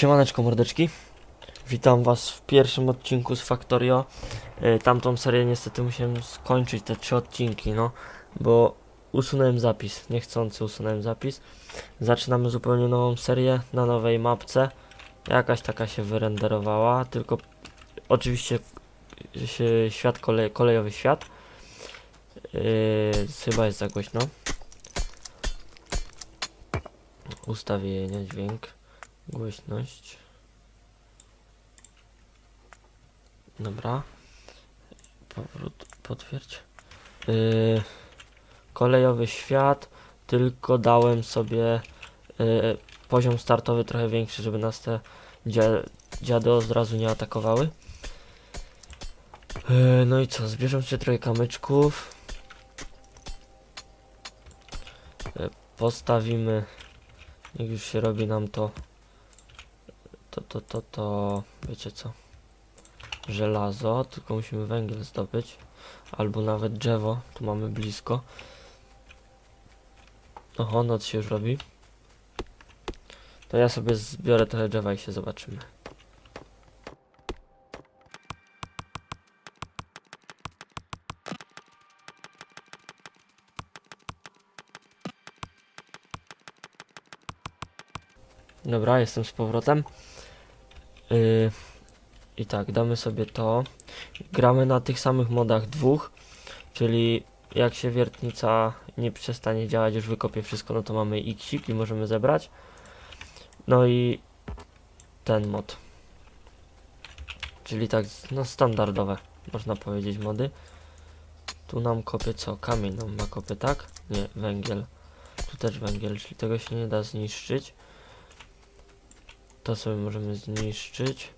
Siemaneczko mordeczki. Witam was w pierwszym odcinku z Factorio. Y, Tamtą serię niestety musiałem skończyć, te trzy odcinki, no. Bo usunąłem zapis, niechcący usunąłem zapis. Zaczynamy zupełnie nową serię na nowej mapce. Jakaś taka się wyrenderowała, tylko oczywiście świat kolej, kolejowy świat. Yy, chyba jest za głośno. Ustawienia, dźwięk. Głośność. Dobra. Powrót, potwierdź. Yy, kolejowy świat, tylko dałem sobie yy, poziom startowy trochę większy, żeby nas te dzia dziady od razu nie atakowały. Yy, no i co, zbierzemy sobie trochę kamyczków. Yy, postawimy, jak już się robi nam to to, to, to, to, wiecie co? Żelazo, tylko musimy węgiel zdobyć. Albo nawet drzewo, tu mamy blisko. Oho, noc się już robi. To ja sobie zbiorę trochę drzewa i się zobaczymy. Dobra, jestem z powrotem. Yy, I tak, damy sobie to. Gramy na tych samych modach dwóch, czyli jak się wiertnica nie przestanie działać, już wykopię wszystko, no to mamy x i możemy zebrać. No i ten mod. Czyli tak, no standardowe, można powiedzieć mody. Tu nam kopie co? Kamień nam ma kopie, tak? Nie, węgiel. Tu też węgiel, czyli tego się nie da zniszczyć. To sobie możemy zniszczyć.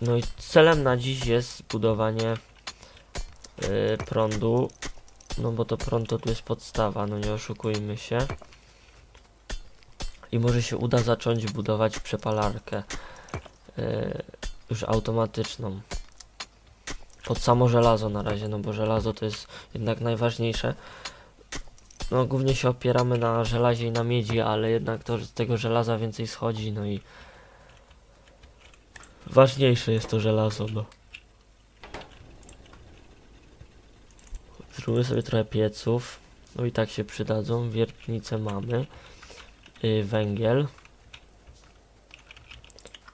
No i celem na dziś jest zbudowanie yy, prądu. No bo to prąd to tu jest podstawa, no nie oszukujmy się. I może się uda zacząć budować przepalarkę yy, już automatyczną. Pod samo żelazo na razie, no bo żelazo to jest jednak najważniejsze. No głównie się opieramy na żelazie i na miedzi, ale jednak to z tego żelaza więcej schodzi, no i ważniejsze jest to żelazo, no. Zróbmy sobie trochę pieców, no i tak się przydadzą, wiertnice mamy, yy, węgiel,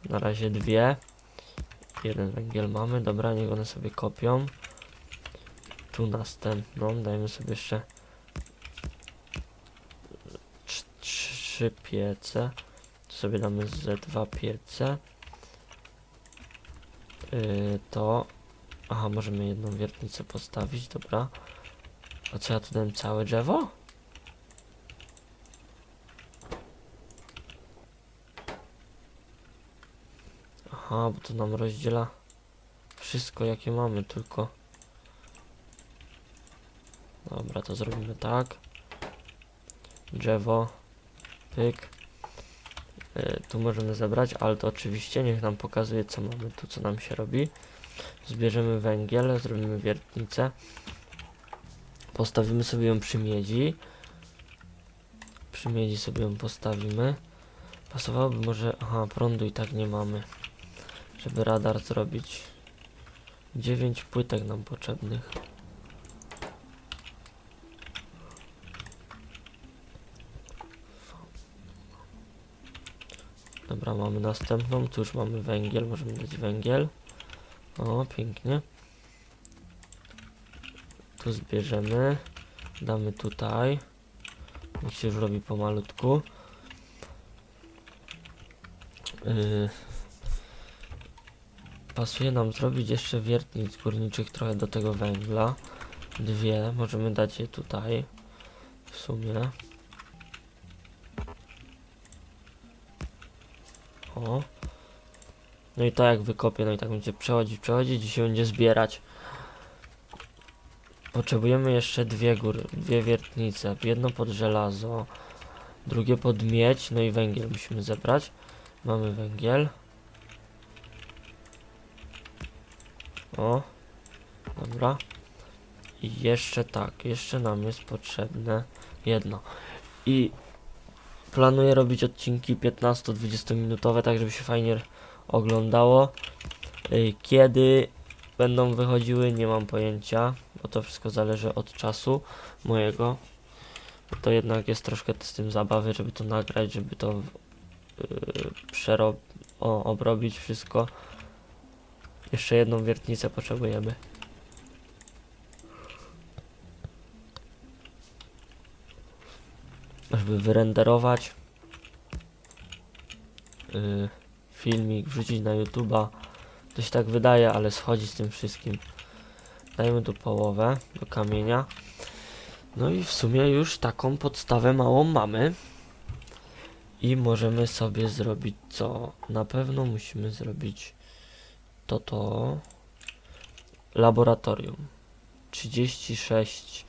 na razie dwie, jeden węgiel mamy, dobra, niech one sobie kopią, tu następną, dajmy sobie jeszcze 3 piece. To sobie damy Z2 piece. Yy, to... Aha, możemy jedną wiertnicę postawić, dobra. A co ja tu dałem? Całe drzewo? Aha, bo to nam rozdziela wszystko jakie mamy tylko. Dobra, to zrobimy tak. Drzewo pyk. Y, tu możemy zebrać, ale to oczywiście niech nam pokazuje co mamy tu, co nam się robi. Zbierzemy węgiel, zrobimy wiertnicę. Postawimy sobie ją przy miedzi. Przy miedzi sobie ją postawimy. Pasowałoby może... Aha, prądu i tak nie mamy. Żeby radar zrobić. 9 płytek nam potrzebnych. Dobra, mamy następną. Tu już mamy węgiel, możemy dać węgiel. O, pięknie. Tu zbierzemy. Damy tutaj. Niech się już robi pomalutku. Yy. Pasuje nam zrobić jeszcze wiertnic górniczych trochę do tego węgla. Dwie, możemy dać je tutaj. W sumie. O. No i tak jak wykopię, no i tak będzie przechodzić, przechodzić i się będzie zbierać. Potrzebujemy jeszcze dwie góry, dwie wiertnice. Jedno pod żelazo, drugie pod miedź, no i węgiel musimy zebrać. Mamy węgiel. O. Dobra. I jeszcze tak, jeszcze nam jest potrzebne jedno. I planuję robić odcinki 15-20 minutowe, tak żeby się fajnie oglądało. Y, Kiedy będą wychodziły, nie mam pojęcia, bo to wszystko zależy od czasu mojego. To jednak jest troszkę z tym zabawy, żeby to nagrać, żeby to yy, przerob o, obrobić wszystko. Jeszcze jedną wiertnicę potrzebujemy. Żeby wyrenderować yy, filmik, wrzucić na YouTube'a. To się tak wydaje, ale schodzi z tym wszystkim. Dajmy tu połowę do kamienia. No i w sumie już taką podstawę małą mamy. I możemy sobie zrobić co? Na pewno musimy zrobić to to laboratorium. 36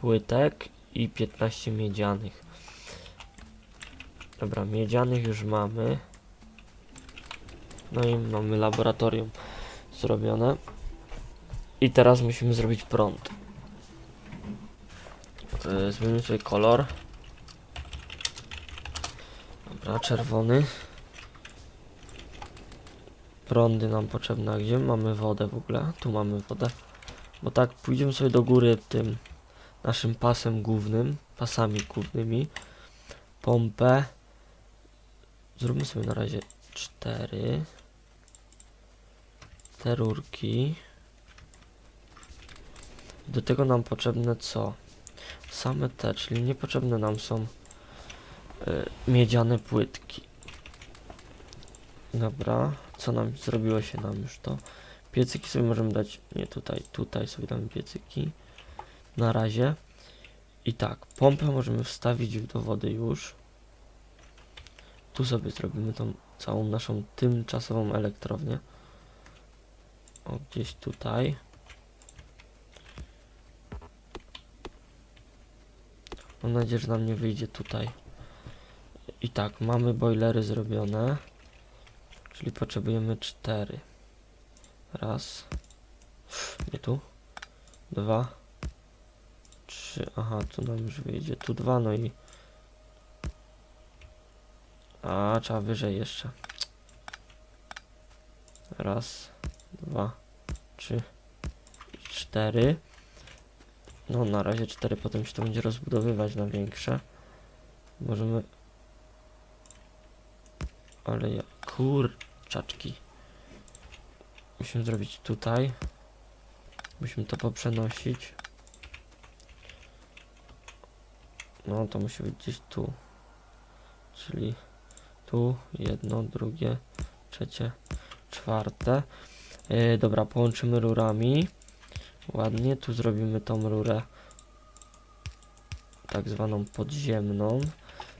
płytek i 15 miedzianych. Dobra, miedzianych już mamy. No i mamy laboratorium zrobione. I teraz musimy zrobić prąd. Yy, Zmienimy sobie kolor. Dobra, czerwony. Prądy nam potrzebne. Gdzie mamy wodę w ogóle? Tu mamy wodę. Bo tak, pójdziemy sobie do góry tym naszym pasem głównym, pasami głównymi. Pompę. Zróbmy sobie na razie cztery. Te rurki. Do tego nam potrzebne co? Same te, czyli niepotrzebne nam są y, miedziane płytki. Dobra, co nam zrobiło się nam już to? Piecyki sobie możemy dać, nie tutaj, tutaj sobie damy piecyki. Na razie. I tak, pompę możemy wstawić do wody już. Tu sobie zrobimy tą całą naszą tymczasową elektrownię. O, gdzieś tutaj. Mam nadzieję, że nam nie wyjdzie tutaj. I tak, mamy boilery zrobione. Czyli potrzebujemy cztery. Raz. Nie tu. Dwa. Trzy. Aha, tu nam już wyjdzie. Tu dwa, no i... A, trzeba wyżej jeszcze. Raz, dwa, trzy, cztery. No na razie cztery, potem się to będzie rozbudowywać na większe. Możemy... Ale ja... Kurczaczki. Musimy zrobić tutaj. Musimy to poprzenosić. No to musi być gdzieś tu. Czyli tu jedno, drugie, trzecie, czwarte. Yy, dobra, połączymy rurami. Ładnie, tu zrobimy tą rurę tak zwaną podziemną.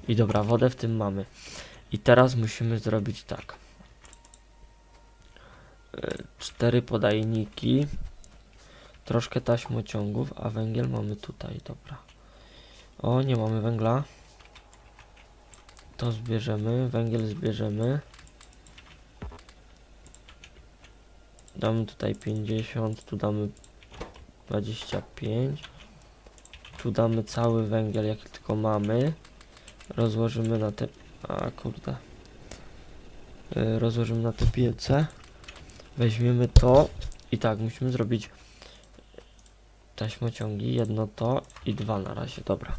I dobra, wodę w tym mamy. I teraz musimy zrobić tak. Y, Cztery podajniki. Troszkę taśmociągów, a węgiel mamy tutaj, dobra. O, nie mamy węgla. To zbierzemy, węgiel zbierzemy. Damy tutaj 50, tu damy 25. Tu damy cały węgiel, jaki tylko mamy. Rozłożymy na te... A kurde. Yy, rozłożymy na te piece. Weźmiemy to. I tak, musimy zrobić taśmociągi. Jedno to i dwa na razie. Dobra.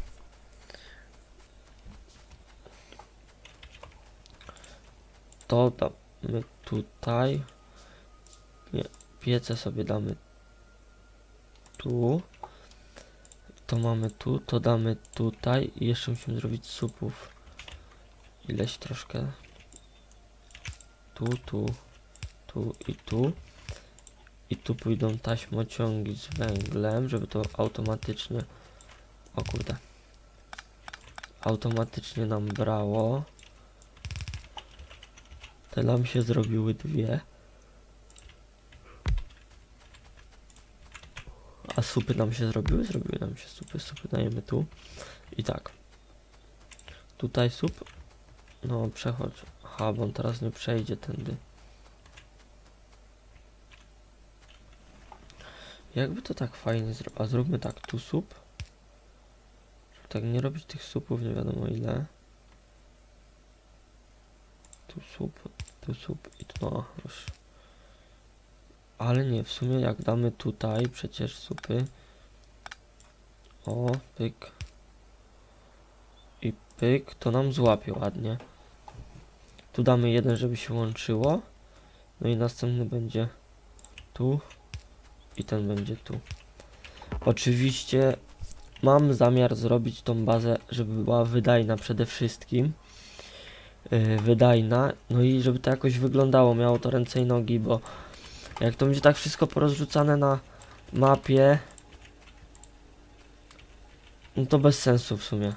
To damy tutaj. Nie, piece sobie damy tu. To mamy tu, to damy tutaj i jeszcze musimy zrobić supów. Ileś troszkę. Tu, tu, tu i tu. I tu pójdą taśmociągi z węglem, żeby to automatycznie... O kurde. Automatycznie nam brało. Te nam się zrobiły dwie. A supy nam się zrobiły? Zrobiły nam się supy. Supy dajemy tu. I tak. Tutaj sup. No, przechodź. Aha, bo on teraz nie przejdzie tędy. Jakby to tak fajnie zrobić. A zróbmy tak, tu sup. Tak nie robić tych supów nie wiadomo ile. Tu słup, tu słup i tu no już. Ale nie, w sumie jak damy tutaj przecież supy. O, pyk. I pyk, to nam złapie ładnie. Tu damy jeden, żeby się łączyło. No i następny będzie tu. I ten będzie tu. Oczywiście mam zamiar zrobić tą bazę, żeby była wydajna przede wszystkim. Yy, wydajna. No i żeby to jakoś wyglądało, miało to ręce i nogi, bo jak to będzie tak wszystko porozrzucane na mapie, no to bez sensu w sumie.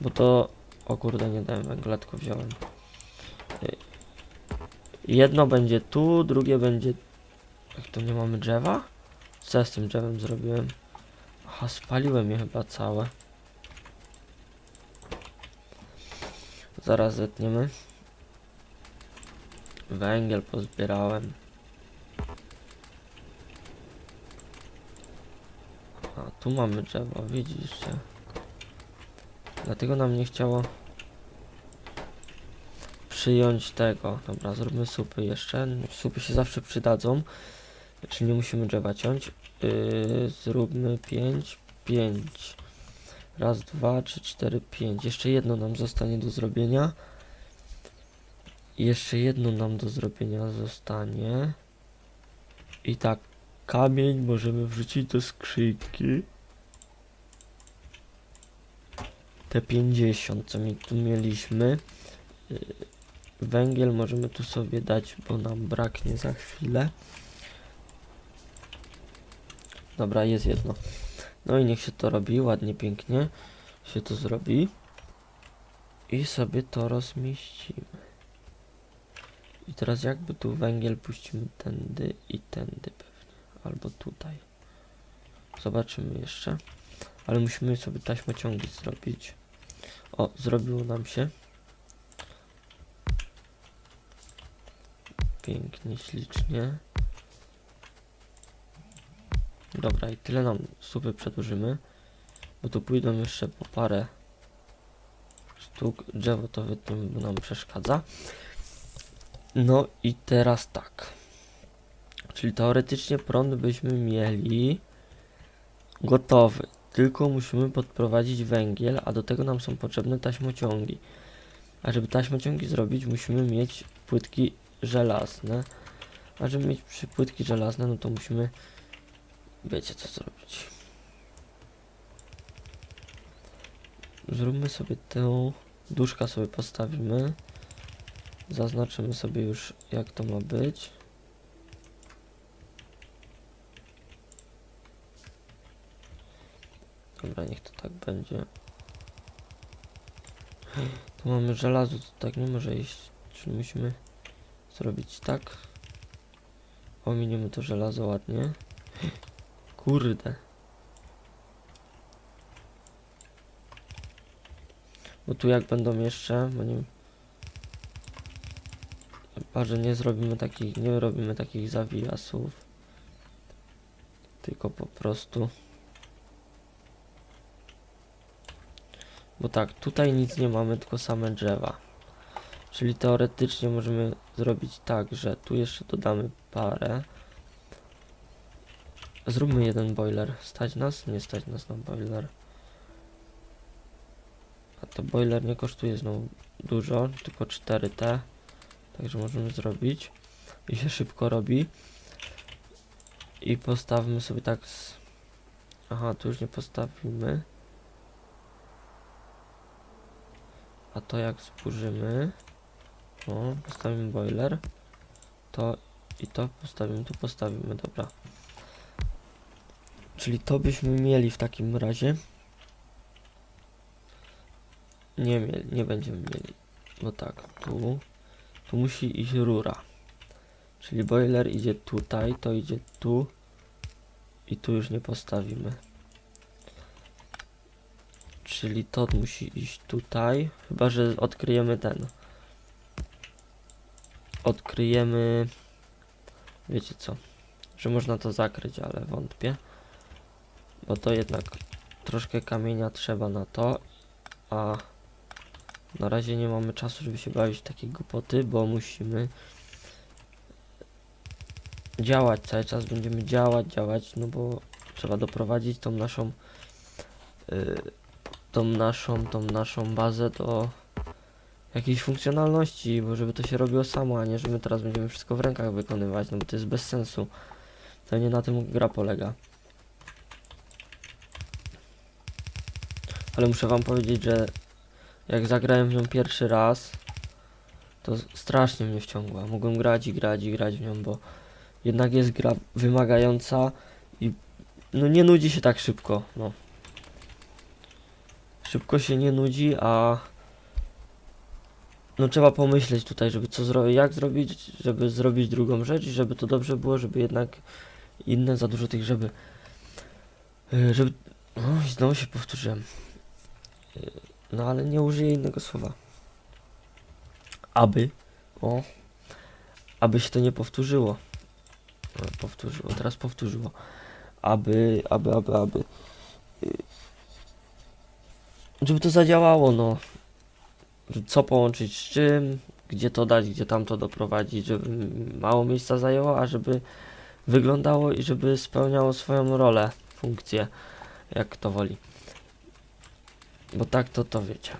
Bo to... O kurde, nie dałem węgla, wziąłem. Y, Jedno będzie tu, drugie będzie... Jak to nie mamy drzewa? Co ja z tym drzewem zrobiłem? Aha, spaliłem je chyba całe. Zaraz zetniemy. Węgiel pozbierałem. A tu mamy drzewo, widzicie. Dlatego nam nie chciało przyjąć tego. Dobra, zróbmy supy jeszcze. Supy się zawsze przydadzą. Czyli nie musimy drzewa ciąć. Yy, zróbmy 5, 5. Raz, dwa, trzy, cztery, pięć. Jeszcze jedno nam zostanie do zrobienia. Jeszcze jedno nam do zrobienia zostanie. I tak, kamień możemy wrzucić do skrzynki. Te 50, co mi tu mieliśmy. Yy, Węgiel możemy tu sobie dać, bo nam braknie za chwilę. Dobra, jest jedno. No i niech się to robi, ładnie, pięknie się to zrobi. I sobie to rozmieścimy. I teraz jakby tu węgiel puścimy tędy i tędy pewnie. Albo tutaj. Zobaczymy jeszcze. Ale musimy sobie taśmociągi zrobić. O, zrobiło nam się. Pięknie, ślicznie. Dobra, i tyle nam supy przedłużymy. Bo tu pójdą jeszcze po parę sztuk. Drzewo to bo nam przeszkadza. No i teraz tak. Czyli teoretycznie prąd byśmy mieli gotowy. Tylko musimy podprowadzić węgiel, a do tego nam są potrzebne taśmociągi. A żeby taśmociągi zrobić, musimy mieć płytki żelazne. A żeby mieć płytki żelazne, no to musimy Wiecie co zrobić. Zróbmy sobie tę duszka sobie postawimy. Zaznaczymy sobie już jak to ma być. Dobra, niech to tak będzie. Tu mamy żelazo, to tak nie może iść. Czyli musimy zrobić tak. Ominiemy to żelazo ładnie. Kurde. Bo tu jak będą jeszcze, bo nie... Chyba, że nie zrobimy takich, nie robimy takich zawijasów. Tylko po prostu... Bo tak, tutaj nic nie mamy, tylko same drzewa. Czyli teoretycznie możemy zrobić tak, że tu jeszcze dodamy parę. Zróbmy jeden boiler. Stać nas? Nie stać nas na boiler. A to boiler nie kosztuje znowu dużo, tylko 4T. Także możemy zrobić. I się szybko robi. I postawmy sobie tak z... Aha, tu już nie postawimy. A to jak zburzymy... O, postawimy boiler. To i to postawimy, tu postawimy, dobra. Czyli to byśmy mieli w takim razie. Nie nie będziemy mieli. No tak, tu. Tu musi iść rura. Czyli boiler idzie tutaj, to idzie tu. I tu już nie postawimy. Czyli to musi iść tutaj. Chyba, że odkryjemy ten. Odkryjemy... Wiecie co? Że można to zakryć, ale wątpię. Bo to jednak troszkę kamienia trzeba na to, a Na razie nie mamy czasu, żeby się bawić w takie głupoty, bo musimy działać cały czas. Będziemy działać, działać, no bo trzeba doprowadzić tą naszą y, tą naszą, tą naszą bazę do jakiejś funkcjonalności, bo żeby to się robiło samo, a nie, że my teraz będziemy wszystko w rękach wykonywać, no bo to jest bez sensu. To nie na tym gra polega. Ale muszę wam powiedzieć, że jak zagrałem w nią pierwszy raz, to strasznie mnie wciągła. Mogłem grać i grać i grać w nią, bo jednak jest gra wymagająca i no nie nudzi się tak szybko, no. Szybko się nie nudzi, a no trzeba pomyśleć tutaj, żeby co zrobić, jak zrobić, żeby zrobić drugą rzecz i żeby to dobrze było, żeby jednak inne za dużo tych, żeby yy, żeby no i znowu się powtórzyłem. No ale nie użyję innego słowa. Aby o aby się to nie powtórzyło. Powtórzyło, teraz powtórzyło. Aby, aby, aby, aby. Yy, Żeby to zadziałało, no co połączyć z czym, gdzie to dać, gdzie tam to doprowadzić, żeby mało miejsca zajęło, a żeby wyglądało i żeby spełniało swoją rolę, funkcję, jak kto woli. Bo tak to to wiecie.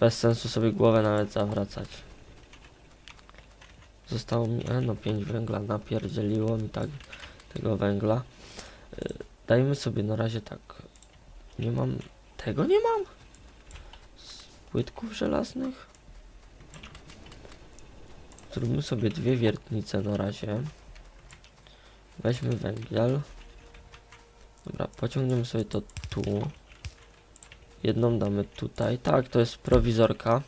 Bez sensu sobie głowę nawet zawracać. Zostało mi, e, no 5 węgla, napierdzieliło mi tak tego węgla. Y, Dajmy sobie na razie tak. Nie mam tego nie mam? Z płytków żelaznych? Zróbmy sobie dwie wiertnice na razie. Weźmy węgiel. Dobra, pociągniemy sobie to tu. Jedną damy tutaj. Tak, to jest prowizorka.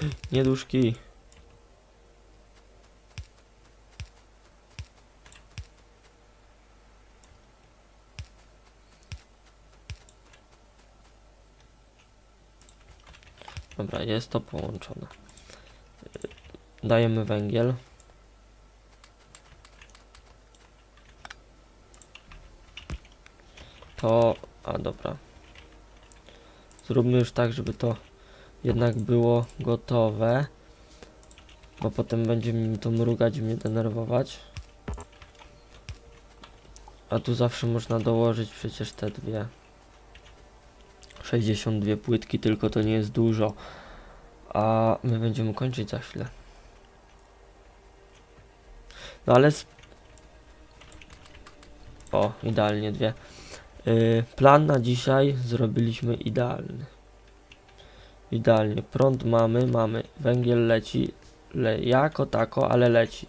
Nieduszki. Dobra, jest to połączone. Dajemy węgiel. To, a dobra. Zróbmy już tak, żeby to jednak było gotowe. Bo potem będzie mi to mrugać i mnie denerwować. A tu zawsze można dołożyć przecież te dwie. 62 płytki, tylko to nie jest dużo. A my będziemy kończyć za chwilę. No ale. O, idealnie dwie. Yy, plan na dzisiaj zrobiliśmy idealny. Idealnie. Prąd mamy, mamy. Węgiel leci. Le jako tako, ale leci.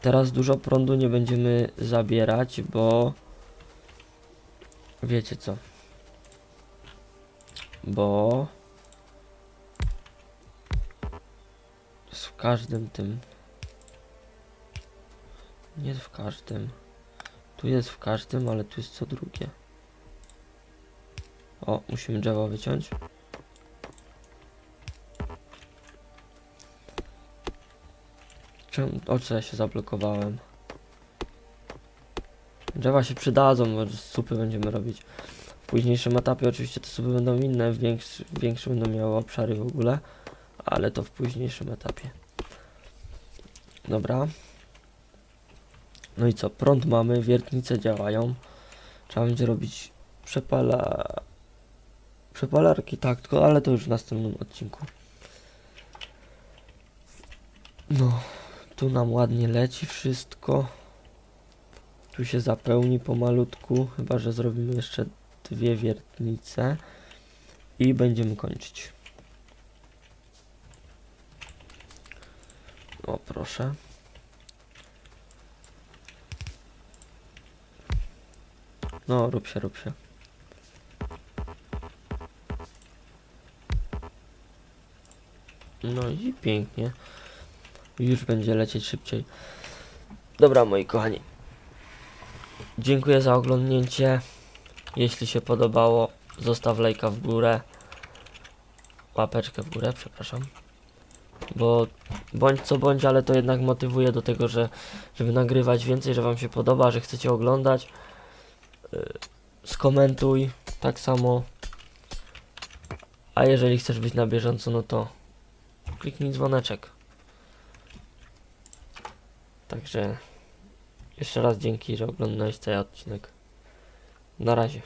Teraz dużo prądu nie będziemy zabierać, bo. Wiecie co bo w każdym tym nie jest w każdym. Tu jest w każdym, ale tu jest co drugie. O, musimy drzewo wyciąć. Czemu, o co ja się zablokowałem? Drzewa się przydadzą, bo supy będziemy robić. W późniejszym etapie oczywiście te sobie będą inne, większe, większe będą miały obszary w ogóle, ale to w późniejszym etapie. Dobra. No i co, prąd mamy, wiertnice działają. Trzeba będzie robić przepala... przepalarki, tak, tylko, ale to już w następnym odcinku. No, tu nam ładnie leci wszystko. Tu się zapełni pomalutku, chyba że zrobimy jeszcze dwie wiertnice i będziemy kończyć. O, proszę. No, rób się, rób się. No i pięknie. Już będzie lecieć szybciej. Dobra, moi kochani. Dziękuję za oglądnięcie. Jeśli się podobało, zostaw lajka w górę. Łapeczkę w górę, przepraszam. Bo bądź co bądź, ale to jednak motywuje do tego, że żeby nagrywać więcej, że wam się podoba, że chcecie oglądać. Y, Skomentuj tak samo. A jeżeli chcesz być na bieżąco, no to kliknij dzwoneczek. Także jeszcze raz dzięki, że oglądałeś cały odcinek. Na razie.